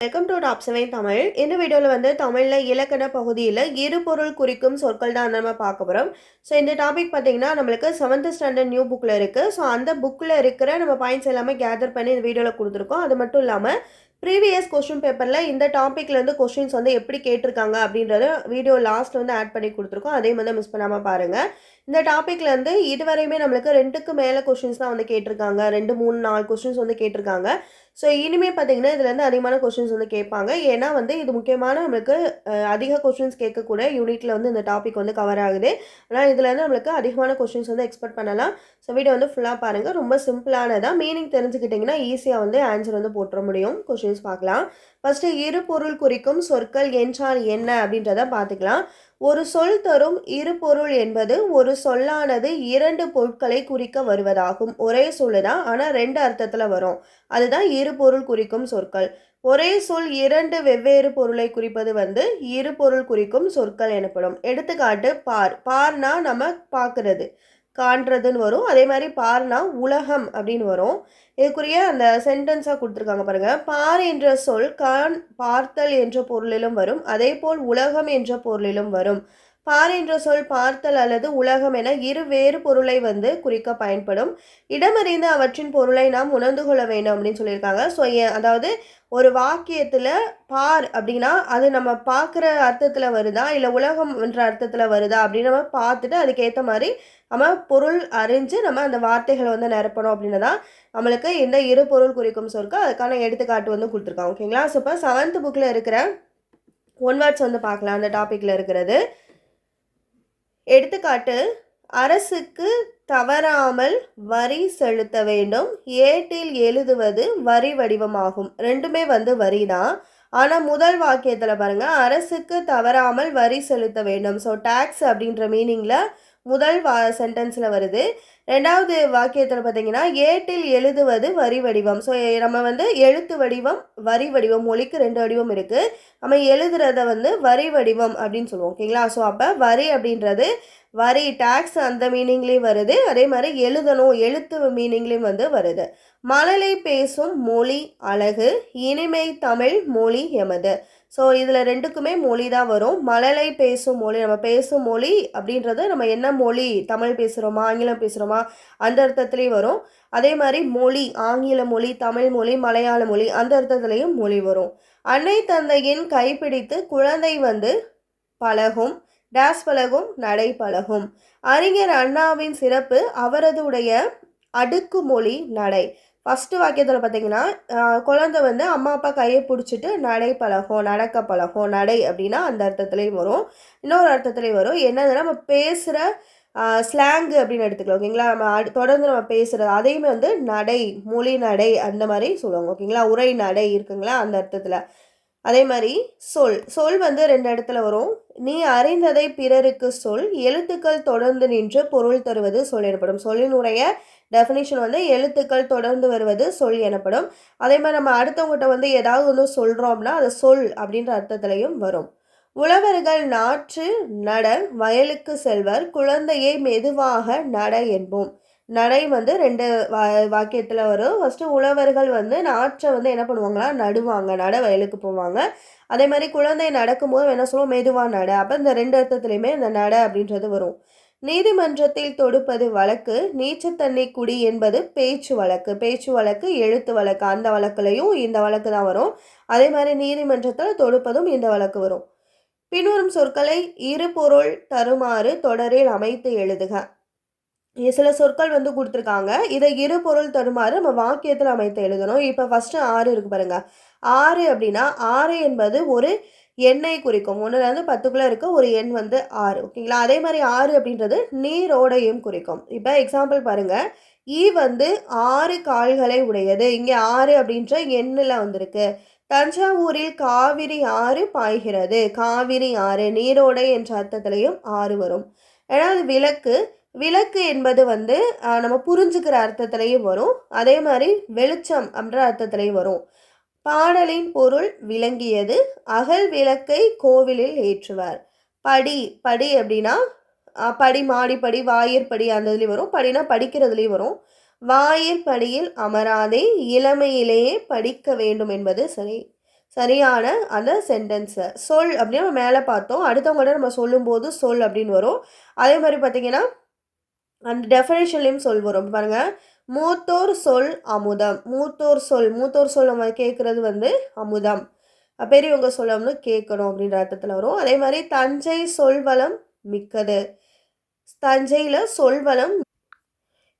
Welcome to top seven Tamil இந்த வீடியோவில் வந்து தமிழில் இலக்கண பகுதியில் இருபொருள் குறிக்கும் சொற்கள் தான் நம்ம பார்க்க போகிறோம் ஸோ இந்த டாபிக் பார்த்தீங்கன்னா நம்மளுக்கு செவன்த் ஸ்டாண்டர்ட் நியூ புக்கில் இருக்குது ஸோ அந்த புக்கில் இருக்கிற நம்ம பாயிண்ட்ஸ் எல்லாமே கேதர் பண்ணி இந்த வீடியோவில் கொடுத்துருக்கோம். அது மட்டும் இல்லாமல் ப்ரீவியஸ் கொஸ்டின் பேப்பரில் இந்த டாப்பிக்லேருந்து கொஸ்டின்ஸ் வந்து எப்படி கேட்டிருக்காங்க அப்படின்றத வீடியோ லாஸ்ட் வந்து ஆட் பண்ணி கொடுத்துருக்கோம். அதே மாதிரி மிஸ் பண்ணாமல் பாருங்கள் இந்த டாப்பிக்லேருந்து இதுவரையுமே நம்மளுக்கு ரெண்டுக்கு மேலே கொஷின்ஸ் தான் வந்து கேட்டிருக்காங்க. ரெண்டு மூணு நாலு கொஸ்டின்ஸ் வந்து கேட்டிருக்காங்க. ஸோ இனிமேல் பார்த்தீங்கன்னா இதுலேருந்து அதிகமான கொஷின்ஸ் வந்து கேட்பாங்க. ஏன்னா வந்து இது முக்கியமான நம்மளுக்கு அதிக கொஷின்ஸ் கேட்கக்கூடிய யூனிட்டில் வந்து இந்த டாபிக் வந்து கவர் ஆகுது. ஆனால் இதுலேருந்து நம்மளுக்கு அதிகமான கொஷின்ஸ் வந்து எக்ஸ்பெக்ட் பண்ணலாம். ஸோ வீடியோ வந்து ஃபுல்லாக பாருங்கள் ரொம்ப சிம்பிளானதாக மீனிங் தெரிஞ்சுக்கிட்டிங்கன்னா ஈஸியாக வந்து ஆன்சர் வந்து போட்டுற முடியும். கொஷின்ஸ் பார்க்கலாம். ஃபஸ்ட்டு இரு பொருள் குறிக்கும் சொற்கள் என்றால் என்ன அப்படின்றத பார்த்துக்கலாம் ஒரு சொல் தரும் இரு பொருள் என்பது ஒரு சொல்லானது இரண்டு பொருட்களை குறிக்க வருவதாகும். ஒரே சொல்லு தான் ஆனால் ரெண்டு அர்த்தத்தில் வரும். அதுதான் இரு பொருள் குறிக்கும் சொற்கள். ஒரே சொல் இரண்டு வெவ்வேறு பொருளை குறிப்பது வந்து இரு பொருள் குறிக்கும் சொற்கள் எனப்படும். எடுத்துக்காட்டு பார். பார்னா நம்ம பார்க்கறது. காண்றதுன்னு வரும். அதே மாதிரி பார்னா உலகம் அப்படின்னு வரும். இதுக்குரிய அந்த சென்டென்ஸாக கொடுத்துருக்காங்க பாருங்க. பார் என்ற சொல் கான் பார்த்தல் என்ற பொருளிலும் வரும். அதே போல் உலகம் என்ற பொருளிலும் வரும். பார் என்ற சொல் பார்த்தல் அல்லது உலகம் என இரு வேறு பொருளை வந்து குறிக்க பயன்படும். இடமறிந்து அவற்றின் பொருளை நாம் உணர்ந்து கொள்ள வேண்டும் அப்படின்னு சொல்லியிருக்காங்க. ஸோ அதாவது ஒரு வாக்கியத்தில் பார் அப்படின்னா அது நம்ம பார்க்குற அர்த்தத்தில் வருதா? இல்லை உலகம் என்ற அர்த்தத்தில் வருதா? அப்படின்னு நம்ம பார்த்துட்டு அதுக்கேற்ற மாதிரி நம்ம பொருள் அறிஞ்சு நம்ம அந்த வார்த்தைகளை வந்து நிரப்பணும் அப்படின்னு தான் நம்மளுக்கு இந்த இரு பொருள் குறிக்கும் சொற்கள். அதுக்கான எடுத்துக்காட்டு வந்து கொடுத்துருக்காங்க. ஓகேங்களா ஸோ இப்போ செவன்த் புக்கில் இருக்கிற ஒன் வேர்ட்ஸ் வந்து பார்க்கலாம். அந்த டாப்பிக்கில் இருக்கிறது. எடுத்துக்காட்டு அரசுக்கு தவறாமல் வரி செலுத்த வேண்டும். ஏட்டில் எழுதுவது வரி வடிவமாகும். ரெண்டுமே வந்து வரி தான் ஆனால் முதல் வாக்கியத்தில் பாருங்கள் அரசுக்கு தவறாமல் வரி செலுத்த வேண்டும். ஸோ டேக்ஸ் அப்படின்ற மீனிங்கில் முதல் வா சென்டென்ஸில் வருது. ரெண்டாவது வாக்கியத்தில் பார்த்தீங்கன்னா ஏட்டில் எழுதுவது வரி வடிவம். ஸோ நம்ம வந்து எழுத்து வடிவம் வரி வடிவம் மொழிக்கு ரெண்டு வடிவம் இருக்குது நம்ம எழுதுறத வந்து வரி வடிவம் அப்படின்னு சொல்லுவோம் ஓகேங்களா ஸோ அப்போ வரி அப்படின்றது வரி டேக்ஸ் அந்த மீனிங்லேயும் வருது. அதே மாதிரி எழுதணும் எழுத்து மீனிங்லேயும் வந்து வருது. மழலை பேசும் மொழி அழகு இனிமை தமிழ் மொழி எமது. ஸோ இதில் ரெண்டுக்குமே மொழி தான் வரும். மலையை பேசும் மொழி நம்ம பேசும் மொழி அப்படின்றது நம்ம என்ன மொழி? தமிழ் பேசுகிறோமா ஆங்கிலம் பேசுகிறோமா அந்த அர்த்தத்துலேயும் வரும். அதே மாதிரி மொழி ஆங்கில மொழி தமிழ் மொழி மலையாள மொழி அந்த அர்த்தத்துலேயும் மொழி வரும். அன்னை தந்தையின் கைப்பிடித்து குழந்தை வந்து பழகும் டேஸ் பழகும் நடை பழகும். அறிஞர் அண்ணாவின் சிறப்பு அவரது உடைய அடுக்குமொழி நடை. ஃபஸ்ட்டு வாக்கியத்தில் பார்த்தீங்கன்னா குழந்தை வந்து அம்மா அப்பா கையை பிடிச்சிட்டு நடை பழகும் நடக்க பழகும் நடை அப்படின்னா அந்த அர்த்தத்துலேயும் வரும். இன்னொரு அர்த்தத்துலேயும் வரும் என்னதுன்னா நம்ம பேசுகிற ஸ்லாங்கு அப்படின்னு எடுத்துக்கலாம் ஓகேங்களா நம்ம தொடர்ந்து நம்ம பேசுகிறது அதையுமே வந்து நடை மொழி நடை அந்த மாதிரி சொல்லுவாங்க ஓகேங்களா உரை நடை இருக்குங்களா? அந்த அர்த்தத்தில். அதே மாதிரி சொல். சொல் வந்து ரெண்டு இடத்துல வரும். நீ அறிந்ததை பிறருக்கு சொல். எழுத்துக்கள் தொடர்ந்து நின்று பொருள் தருவது சொல் எனப்படும். சொல்லினுடைய டெஃபினேஷன் வந்து எழுத்துக்கள் தொடர்ந்து வருவது சொல் எனப்படும். அதே மாதிரி நம்ம அடுத்தவங்ககிட்ட வந்து ஏதாவது ஒன்று சொல்கிறோம் அப்படின்னா அது சொல் அப்படின்ற அர்த்தத்துலையும் வரும். உழவர்கள் நாற்று நட வயலுக்கு செல்வர் குழந்தையை மெதுவாக நட என்போம். நடை வந்து ரெண்டு வா வாக்கியத்தில் வரும். ஃபஸ்ட்டு உழவர்கள் வந்து நாற்றை வந்து என்ன பண்ணுவாங்களா நடுவாங்க. நட வயலுக்கு போவாங்க. அதே மாதிரி குழந்தை நடக்கும்போது என்ன சொல்லுவோம்? மெதுவாக நட. அப்போ இந்த ரெண்டு அர்த்தத்துலேயுமே இந்த நட அப்படின்றது வரும். நீதிமன்றத்தில் தொடுப்பது வழக்கு. நீச்சத்தண்ணி குடி என்பது பேச்சு வழக்கு. பேச்சு வழக்கு எழுத்து வழக்கு. அந்த வழக்குலையும் இந்த வழக்கு தான் வரும். அதே மாதிரி நீதிமன்றத்தில் தொடுப்பதும் இந்த வழக்கு வரும். பின்வரும் சொற்களை இரு பொருள் தருமாறு தொடரில் அமைத்து எழுதுக. சில சொற்கள் வந்து கொடுத்துருக்காங்க. இதை இரு பொருள் தருமாறு நம்ம வாக்கியத்தில் அமைத்து எழுதணும். இப்போ ஃபஸ்ட்டு ஆறு இருக்கு பாருங்க. ஆறு அப்படின்னா ஆறு என்பது ஒரு எண்ணை குறிக்கும். ஒன்றுலேருந்து பத்துக்குள்ளே இருக்க ஒரு எண் வந்து ஆறு. ஓகேங்களா? அதே மாதிரி ஆறு அப்படின்றது நீரோடையும் குறிக்கும். இப்போ எக்ஸாம்பிள் பாருங்கள் ஈ வந்து ஆறு கால்களை உடையது. இங்கே ஆறு அப்படின்ற எண்ணில் வந்திருக்கு. தஞ்சாவூரில் காவிரி ஆறு பாய்கிறது. காவிரி ஆறு நீரோடை என்ற அர்த்தத்திலையும் ஆறு வரும். ஏன்னா அது விளக்கு. விளக்கு என்பது வந்து நம்ம புரிஞ்சுக்கிற அர்த்தத்திலையும் வரும். அதே மாதிரி வெளிச்சம் அப்படின்ற அர்த்தத்திலையும் வரும். பாடலின் பொருள் விளங்கியது. அகல் விளக்கை கோவிலில் ஏற்றுவார். படி படி அப்படின்னா படி மாடிப்படி வாயிற்படி அந்த இதுலேயும் வரும். படினா படிக்கிறதுலேயும் வரும். வாயிற்படியில் அமராதே இளமையிலேயே படிக்க வேண்டும் என்பது சரி சரியான அந்த சென்டென்ஸை சொல் அப்படின்னு நம்ம மேலே பார்த்தோம். அடுத்தவங்கள்ட்ட நம்ம சொல்லும்போது சொல் அப்படின்னு வரும். அதே மாதிரி பார்த்திங்கன்னா அந்த டெஃபனேஷன்லேயும் சொல் வரும். பாருங்கள் மூத்தோர் சொல் அமுதம். மூத்தோர் சொல். மூத்தோர் சொல் நம்ம கேட்குறது வந்து அமுதம். பெரியவங்க சொல்லணும்னு கேட்கணும் அப்படின்ற அர்த்தத்தில் வரும். அதே மாதிரி தஞ்சை சொல்வளம் மிக்கது. தஞ்சையில் சொல்வளம்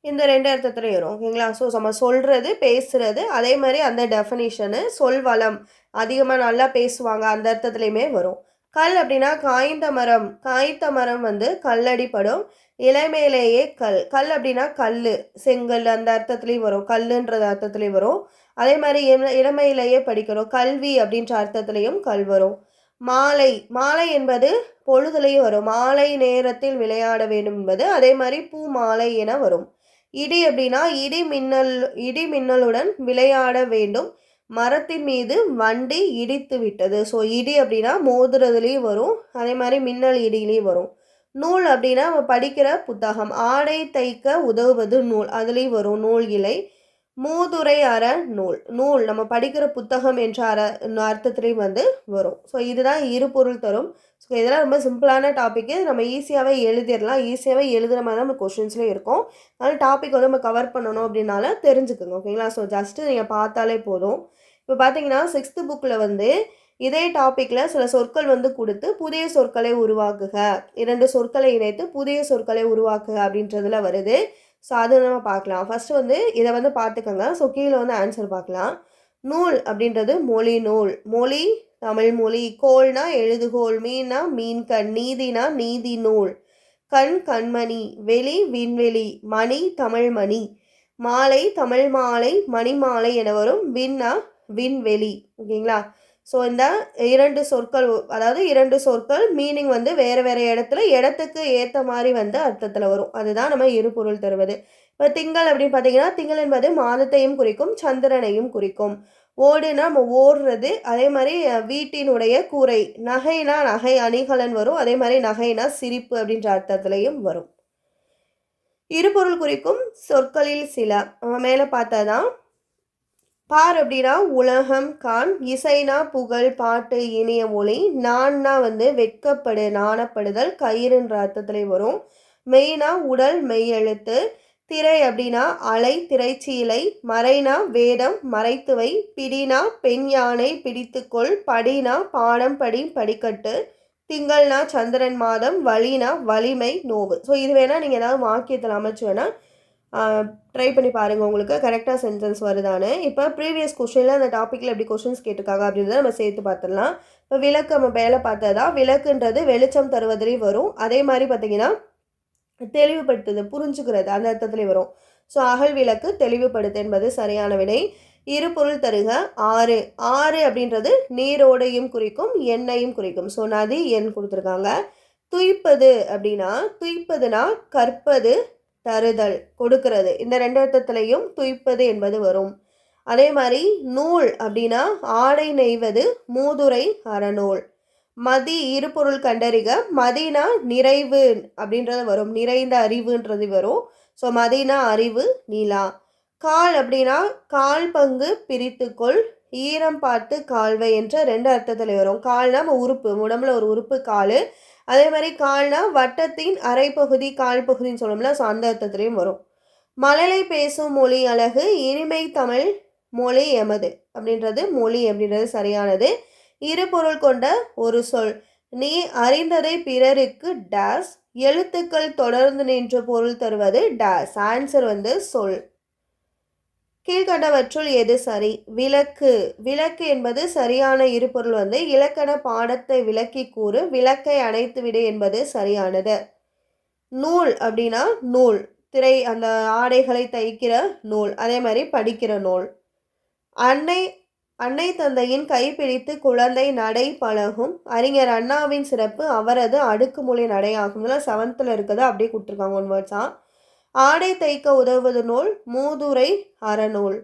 இந்த ரெண்டு அர்த்தத்துலையும் வரும். ஓகேங்களா? ஸோ நம்ம சொல்கிறது பேசுகிறது அதே மாதிரி அந்த டெஃபனிஷனு சொல்வளம் அதிகமாக நல்லா பேசுவாங்க. அந்த அர்த்தத்துலையுமே வரும். கல் அப்படின்னா காய்ந்த மரம். காய்த்த மரம் வந்து கல்லடிப்படும். இளமையிலேயே கல். கல் அப்படின்னா கல் செங்கல் அந்த அர்த்தத்துலேயும் வரும். கல்லுன்றது அர்த்தத்துலேயும் வரும். அதே மாதிரி இளமையிலேயே படிக்கணும். கல்வி அப்படின்ற அர்த்தத்துலேயும் கல் வரும். மாலை. மாலை என்பது பொழுதுலையும் வரும். மாலை நேரத்தில் விளையாட வேண்டும் என்பது அதே மாதிரி பூ மாலை என வரும். இடி அப்படின்னா இடி மின்னல் இடி மின்னலுடன் விளையாட வேண்டும். மரத்தின் மீது வண்டி இடித்து விட்டது. ஸோ இடி அப்படின்னா மோதுறதுலேயும் வரும். அதே மாதிரி மின்னல் இடியிலையும் வரும். நூல் அப்படின்னா நம்ம படிக்கிற புத்தகம். ஆடை தைக்க உதவுவது நூல். அதுலேயும் வரும். நூல் இலை. மூதுரை அற நூல். நூல் நம்ம படிக்கிற புத்தகம் என்ற அற அர்த்தத்துலேயும் வந்து வரும். ஸோ இதுதான் இரு பொருள் தரும். ஸோ இதெல்லாம் ரொம்ப சிம்பிளான டாப்பிக்கு நம்ம ஈஸியாகவே எழுதிடலாம். ஈஸியாகவே எழுதுகிற மாதிரி தான் நம்ம கொஷின்ஸ்லேயும் இருக்கும். அதனால் டாபிக் வந்து நம்ம கவர் பண்ணணும் அப்படின்னால தெரிஞ்சுக்கோங்க ஓகேங்களா ஸோ ஜஸ்ட்டு நீங்கள் பார்த்தாலே போதும். இப்போ பார்த்தீங்கன்னா சிக்ஸ்த்து புக்கில் வந்து இதே டாப்பிக்கில் சில சொற்கள் வந்து கொடுத்து புதிய சொற்களை உருவாக்குக. இரண்டு சொற்களை இணைத்து புதிய சொற்களை உருவாக்குக அப்படின்றதுல வருது. ஸோ அது நம்ம பார்க்கலாம். ஃபஸ்ட்டு வந்து இதை வந்து பார்த்துக்கோங்க. ஸோ கீழே வந்து ஆன்சர் பார்க்கலாம். நூல் அப்படின்றது மொழி நூல். மொழி தமிழ் மொழி. கோல்னா எழுதுகோல் மீன்னா மீன்கண் நீதினா நீதி நூல். கண் கண்மணி. வெளி விண்வெளி. மணி தமிழ் மணி. மாலை தமிழ் மாலை. மணி மாலை என வரும். விண்ணா விண்வெளி. ஓகேங்களா? ஸோ இந்த இரண்டு சொற்கள் அதாவது இரண்டு சொற்கள் மீனிங் வந்து வேறு வேறு இடத்துல இடத்துக்கு ஏற்ற மாதிரி வந்து அர்த்தத்தில் வரும். அதுதான் நம்ம இரு பொருள் தருவது. இப்போ திங்கள் அப்படின்னு பார்த்தீங்கன்னா திங்கள் என்பது மாதத்தையும் குறிக்கும் சந்திரனையும் குறிக்கும். ஓடுனா நம்ம ஓடுறது அதே மாதிரி வீட்டினுடைய கூரை நகைனா நகை அணிகலன் வரும். அதே மாதிரி நகைனா சிரிப்பு அப்படின்ற அர்த்தத்துலேயும் வரும். இருபொருள் குறிக்கும் சொற்களில் சில. நம்ம மேலே பார்த்தா தான் பார் அப்படின்னா உலகம் கான் இசைனா புகழ் பாட்டு இனிய மொழி நான்னா வந்து வெட்கப்படு நாணப்படுதல் கயிறுன்ற அர்த்தத்துல வரும். மெய்னா உடல் மெய்யெழுத்து திரை அப்படின்னா அலை திரைச்சீலை. மறைனா வேதம் மறைத்துவை. பிடினா பெண் யானை பிடித்துக்கொள். படினா பாடம் படி படிக்கட்டு. திங்கள்னா சந்திரன் மாதம் வலினா வலிமை நோவு. ஸோ இது வேணால் நீங்கள் ஏதாவது வாக்கியத்தில் அமைச்சு வேணால் ட்ரை பண்ணி பாருங்கள் உங்களுக்கு கரெக்டாக சென்டென்ஸ் வருதானு இப்போ ப்ரீவியஸ் கொஷனில் அந்த டாப்பிக்கில் எப்படி கொஷின்ஸ் கேட்டிருக்காங்க அப்படின்றத நம்ம சேர்த்து பார்த்துடலாம். இப்போ விளக்கு நம்ம மேலே பார்த்ததா? விளக்குன்றது வெளிச்சம் தருவதிலையும் வரும். அதே மாதிரி பார்த்தீங்கன்னா தெளிவுபடுத்துது புரிஞ்சுக்கிறது அந்த அர்த்தத்துலேயும் வரும். ஸோ அகல் விளக்கு தெளிவுபடுத்து என்பது சரியான வினை இரு பொருள் தருக. ஆறு. ஆறு அப்படின்றது நீரோடையும் குறிக்கும் எண்ணையும் குறிக்கும். ஸோ நதி எண் கொடுத்துருக்காங்க. துய்ப்பது அப்படின்னா துய்ப்பதுனா கற்பது தருதல் கொடுக்கிறது. இந்த ரெண்டு அர்த்தத்திலையும் துய்ப்பது என்பது வரும். அதே மாதிரி நூல் அப்படின்னா ஆடை நெய்வது மூதுரை அறநூல். மதி இருபொருள் கண்டறிக மதினா நிறைவு அப்படின்றது வரும். நிறைந்த அறிவுன்றது வரும். ஸோ மதினா அறிவு நீலா. கால் அப்படின்னா கால் பங்கு பிரித்துக்கொள் ஈரம் பார்த்து கால்வை என்ற ரெண்டு அர்த்தத்தில் வரும். கால்னா உறுப்பு. உடம்புல ஒரு உறுப்பு கால். அதே மாதிரி கால்னா வட்டத்தின் அரைப்பகுதி கால் பகுதின்னு சொல்லணும்ல ஸோ அந்த அர்த்தத்துலேயும் வரும். மழலை பேசும் மொழி அழகு இனிமை தமிழ் மொழி எமது. அப்படின்றது மொழி அப்படின்றது சரியானது. இரு பொருள் கொண்ட ஒரு சொல். நீ அறிந்ததை பிறருக்கு டேஸ் எழுத்துக்கள் தொடர்ந்து நின்று பொருள் தருவது டேஸ் ஆன்சர் வந்து சொல். கீழ்கண்டவற்றுள் எது சரி? விளக்கு. விளக்கு என்பது சரியான இருபொருள் வந்து இலக்கண பாடத்தை விளக்கி கூறு விளக்கை அணைத்து விடு என்பது சரியானது. நூல் அப்படின்னா நூல். திரை அந்த ஆடைகளை தைக்கிற நூல். அதே மாதிரி படிக்கிற நூல். அன்னை அன்னை தந்தையின் கைப்பிடித்து குழந்தை நடை பழகும். அறிஞர் அண்ணாவின் சிறப்பு அவரது அடுக்குமொழி நடையாகும். இதெல்லாம் செவன்த்தில் இருக்குது. அப்படியே கொடுத்துருக்காங்க ஒன் வேர்ட்ஸாக ஆடை தைக்க உதவுவது நூல் மூதுரை அறநூல்.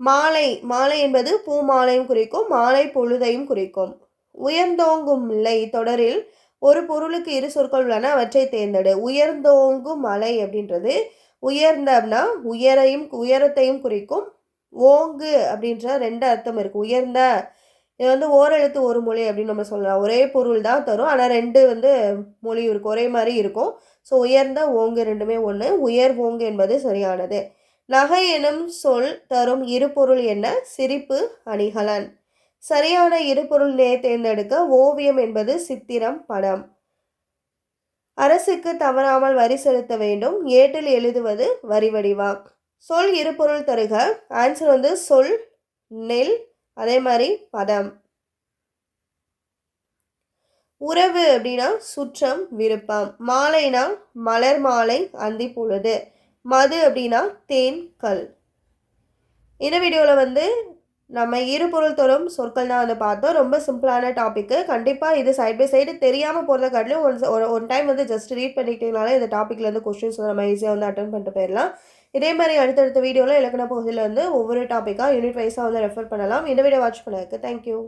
மாலை மாலை என்பது பூ மாலையும் குறிக்கும் மாலை பொழுதையும் குறிக்கும். உயர்ந்தோங்கும் இல்லை தொடரில் ஒரு பொருளுக்கு இரு சொற்கள் உள்ளன அவற்றை தேர்ந்தெடு. உயர்ந்தோங்கும் மலை அப்படின்றது உயர்ந்தம்னா உயரையும் உயரத்தையும் குறிக்கும். ஓங்கு அப்படின்ற ரெண்டு அர்த்தம் இருக்குது உயர்ந்த இது வந்து ஓரெழுத்து ஒரு மொழி அப்படின்னு நம்ம சொல்லலாம். ஒரே பொருள் தான் தரும். ஆனால் ரெண்டு வந்து மொழி இருக்கும் ஒரே மாதிரி இருக்கும். ஸோ உயர்ந்த ஓங்கு ரெண்டுமே ஒன்று உயர் ஓங்கு என்பது சரியானது. நகை எனும் சொல் தரும் இருபொருள் என்ன? சிரிப்பு அணிகலன். சரியான இருபொருள் நே தேர்ந்தெடுக்க ஓவியம் என்பது சித்திரம் படம். அரசுக்கு தவறாமல் வரி செலுத்த வேண்டும். ஏட்டில் எழுதுவது வரி வடிவா சொல் இருபொருள் தருக. ஆன்சர் வந்து சொல் நெல் அதே மாதிரி பதம். உறவு அப்படின்னா சுற்றம் விருப்பம். மாலைனா மலர் மாலை அந்தி பொழுது. மது அப்படின்னா தேன் கல். இந்த வீடியோவில் வந்து நம்ம இருபொருள் தரும் சொற்கள் தான் வந்து பார்த்தோம். ரொம்ப சிம்பிளான டாப்பிக்கு கண்டிப்பாக இது சைட் பை சைடு தெரியாமல் போகிறத காட்டிலும் ஒன் ஒன் டைம் வந்து ஜஸ்ட் ரீட் பண்ணிக்கிட்டீங்கனாலே இந்த டாப்பிக்லேருந்து கொஸ்டின்ஸ் நம்ம ஈஸியாக வந்து அட்டன் பண்ணிட்டு போயிடலாம். இதே மாதிரி அடுத்தடுத்த வீடியோவில் இலக்கண பகுதியில் வந்து ஒவ்வொரு டாப்பிக்காக யூனிட் வைஸாக வந்து ரெஃபர் பண்ணலாம். இந்த வீடியோ வாட்ச் பண்ணதுக்கு தேங்க்யூ